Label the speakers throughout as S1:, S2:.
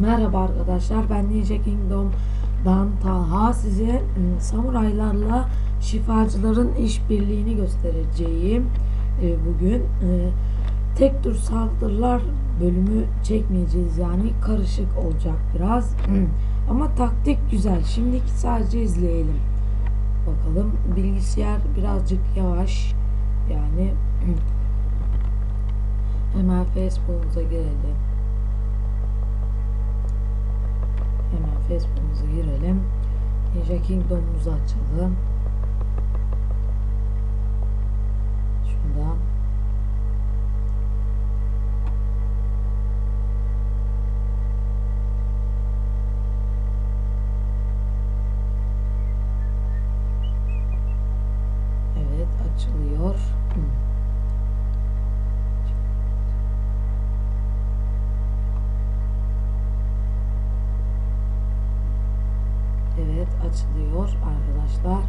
S1: Merhaba arkadaşlar ben Ninja Kingdom'dan Talha size ım, samuraylarla şifacıların işbirliğini göstereceğim e, bugün. E, tek tür saldırılar bölümü çekmeyeceğiz yani karışık olacak biraz. Ama taktik güzel. Şimdiki sadece izleyelim. Bakalım bilgisayar birazcık yavaş. Yani hemen Facebook'umuza girelim. Hemen Facebook'umuza girelim. Ninja Kingdom'umuzu açalım. Şuradan. Evet açılıyor. Hı. Evet açılıyor arkadaşlar.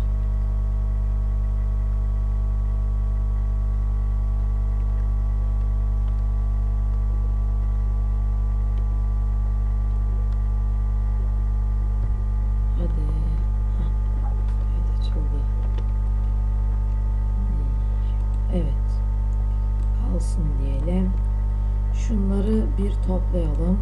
S1: Evet. Kalsın diyelim. Şunları bir toplayalım.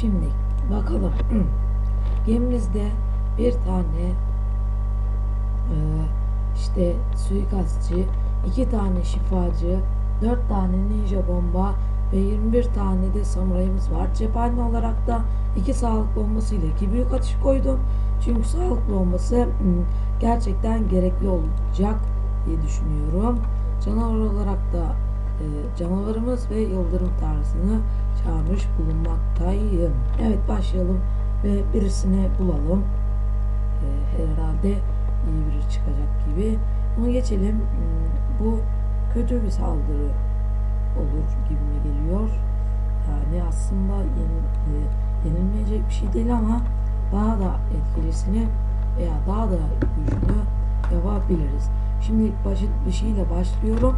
S1: Şimdi bakalım. Gemimizde bir tane e, işte suikastçı, iki tane şifacı, dört tane ninja bomba ve 21 tane de samurayımız var. Cephane olarak da iki sağlık bombası ile iki büyük atış koydum. Çünkü sağlık bombası hmm, gerçekten gerekli olacak diye düşünüyorum. Canavar olarak da e, canavarımız ve yıldırım tarzını çağırmış bulunmaktayım. Evet başlayalım ve birisini bulalım. E, herhalde iyi biri çıkacak gibi. Bunu geçelim. Hmm, Bu kötü bir saldırı olur gibi mi geliyor. Yani aslında yeni- e, yenilmeyecek bir şey değil ama daha da etkilisini veya daha da güçlü yapabiliriz. Şimdi basit bir şeyle başlıyorum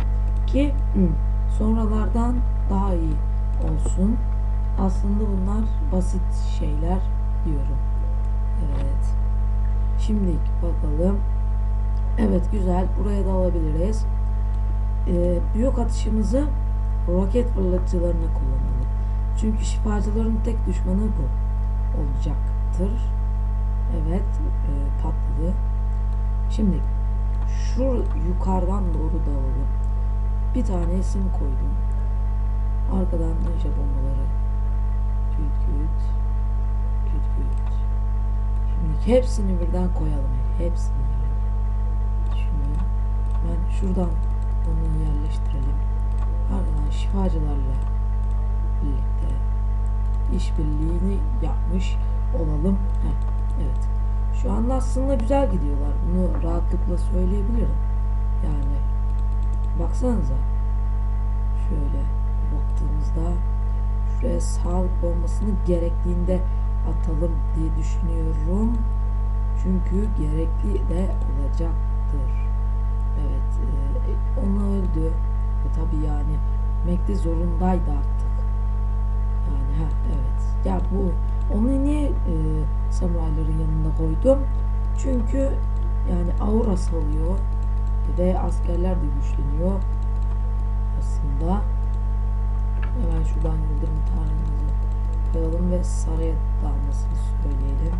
S1: ki hmm, sonralardan daha iyi olsun. Aslında bunlar basit şeyler diyorum. Evet. Şimdi bakalım. Evet güzel. Buraya da alabiliriz. Ee, büyük atışımızı roket fırlatıcılarına kullanalım. Çünkü şifacıların tek düşmanı bu olacaktır. Evet e, patladı. Şimdi şu yukarıdan doğru dalalım. Bir tane isim koydum. Arkadan ninja bombaları. Küt küt. Küt küt. Şimdi hepsini birden koyalım. Hepsini. Şimdi ben şuradan onu yerleştirelim. Ardından şifacılarla birlikte işbirliğini yapmış olalım. Heh, evet. Şu anda aslında güzel gidiyorlar. Bunu rahatlıkla söyleyebilirim. Yani baksanıza. Şöyle baktığımızda şuraya sağlık bombasını gerektiğinde atalım diye düşünüyorum. Çünkü gerekli de olacaktır. Evet, e, onu öldü. E, tabii yani Mekte zorundaydı artık. Yani ha evet. Ya bu onu niye e, samurayların yanında koydum? Çünkü yani aura salıyor ve askerler de güçleniyor aslında. Hemen şuradan yıldırım tanrımızı koyalım ve saraya dalmasını söyleyelim.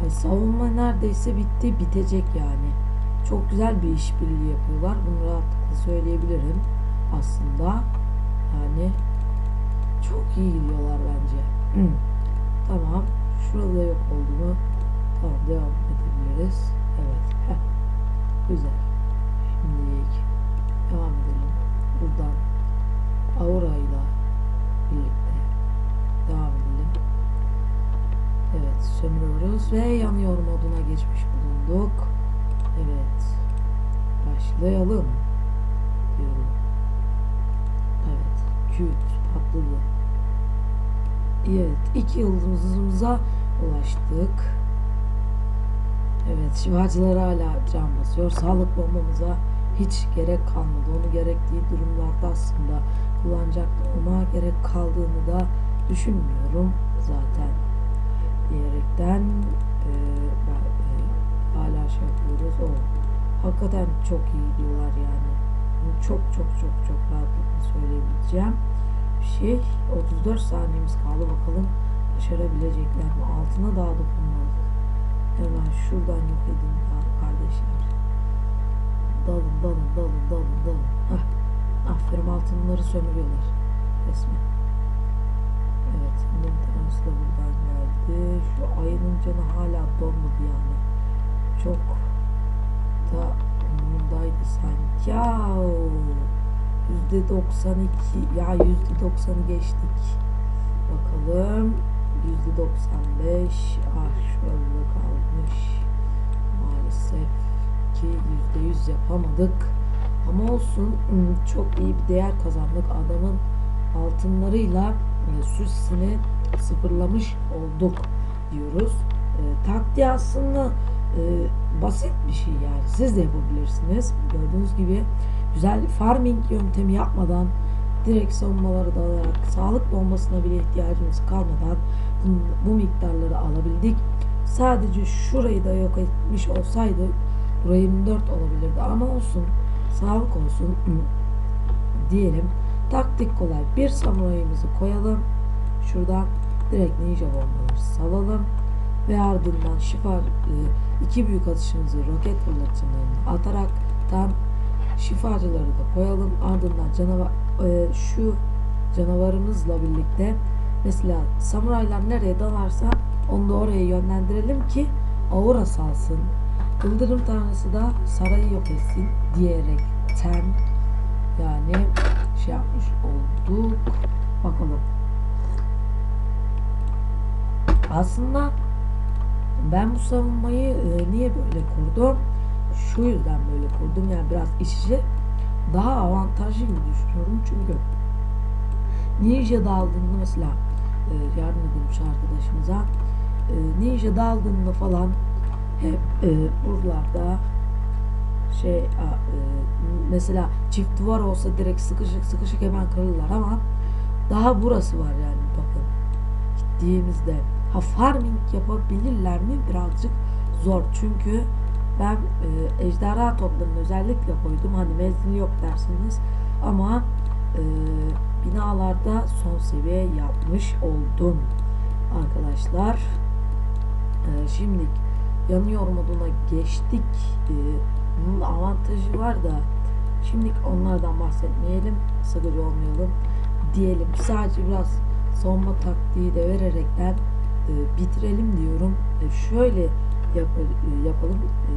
S1: Yani savunma neredeyse bitti, bitecek yani. Çok güzel bir işbirliği yapıyorlar. Bunu rahatlıkla söyleyebilirim aslında. Yani çok iyi gidiyorlar bence. tamam. Şurada yok oldu mu? Tamam devam edebiliriz. Evet. Heh. Güzel. Şimdi devam edelim. Buradan Aura ile birlikte devam edelim. Evet sömürüyoruz ve yanıyor moduna geçmiş bulunduk. Evet. Başlayalım. Diyorum. Evet. Küt patladı. Evet. iki yıldızımıza ulaştık. Şifacılar hala can basıyor. Sağlık bombamıza hiç gerek kalmadı. Onu gerektiği durumlarda aslında kullanacaktı ama gerek kaldığını da düşünmüyorum zaten diyerekten e, ben, e, hala şey yapıyoruz. O hakikaten çok iyi diyorlar yani. Bunu çok çok çok çok rahatlıkla söyleyebileceğim bir şey. 34 saniyemiz kaldı bakalım başarabilecekler mi? Altına daha dokunmadık. Hemen şuradan yok edin kardeşler. Dalın dalın dalın dalın dalın. Hah. Aferin altınları sömürüyorlar. Resmen. Evet. Bunun tanesi buradan geldi. Şu ayının canı hala donmadı yani. Çok da umurundaydı sanki. Ya yüzde 92 ya yüzde 90'ı geçtik. Bakalım. Yüzde 95 ah şöyle kalmış. Maalesef ki yüzde yüz yapamadık. Ama olsun hmm, çok iyi bir değer kazandık. Adamın altınlarıyla e, süsini sıfırlamış olduk diyoruz. E, taktiği aslında e, basit bir şey yani. Siz de yapabilirsiniz. Gördüğünüz gibi güzel farming yöntemi yapmadan direkt savunmaları dalarak sağlık bombasına bile ihtiyacımız kalmadan bu, miktarları alabildik. Sadece şurayı da yok etmiş olsaydı burayı 24 olabilirdi ama olsun sağlık olsun diyelim. Taktik kolay. Bir samurayımızı koyalım. Şuradan direkt ninja bombaları salalım. Ve ardından şifa e, iki büyük atışımızı roket fırlatıcılarını atarak tam şifacıları da koyalım. Ardından canavar e, şu canavarımızla birlikte mesela samuraylar nereye dalarsa onu da oraya yönlendirelim ki aura salsın. Yıldırım tanrısı da sarayı yok etsin diyerekten yani şey yapmış olduk. Bakalım. Aslında ben bu savunmayı e, niye böyle kurdum? Şu yüzden böyle kurdum. Yani biraz iç içe daha avantajlı gibi düşünüyorum. Çünkü Ninja daldığında mesela e, yardım edilmiş arkadaşımıza e, Ninja daldığında falan hep e, buralarda şey e, mesela çift duvar olsa direkt sıkışık sıkışık hemen kırılırlar ama daha burası var yani bakın gittiğimizde ha farming yapabilirler mi birazcık zor çünkü ben e, ejderha toplarını özellikle koydum. Hani mezini yok dersiniz. Ama e, binalarda son seviye yapmış oldum arkadaşlar. E, şimdi yanıyor moduna geçtik. E, bunun avantajı var da şimdi onlardan bahsetmeyelim. Sıkıcı olmayalım diyelim sadece biraz savunma taktiği de vererekten e, bitirelim diyorum. E, şöyle yap, e, yapalım e,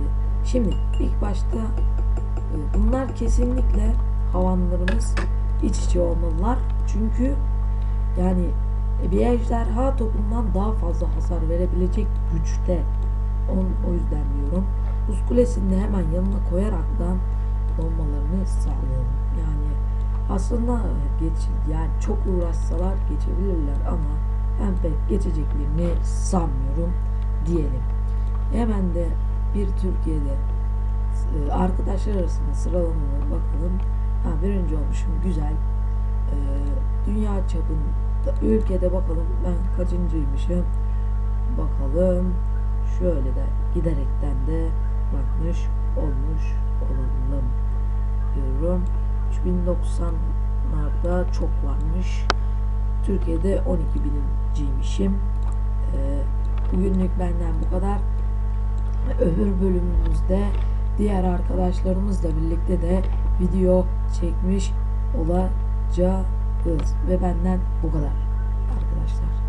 S1: şimdi ilk başta e, bunlar kesinlikle havanlarımız iç içe olmalılar çünkü yani bir ejderha topundan daha fazla hasar verebilecek güçte On, o yüzden diyorum. Buz kulesini hemen yanına koyarak da donmalarını sağlayalım. Yani aslında geç yani çok uğraşsalar geçebilirler ama ben pek geçeceklerini sanmıyorum diyelim. Hemen de bir Türkiye'de e, arkadaşlar arasında sıralamalara bakalım. Ha, birinci olmuşum güzel. Ee, dünya çapında ülkede bakalım ben kaçıncıymışım. Bakalım şöyle de giderekten de bakmış olmuş olalım diyorum. 3090'larda çok varmış. Türkiye'de 12 bininciymişim. Ee, bugünlük benden bu kadar. Öbür bölümümüzde diğer arkadaşlarımızla birlikte de video çekmiş olacağız. Ve benden bu kadar arkadaşlar.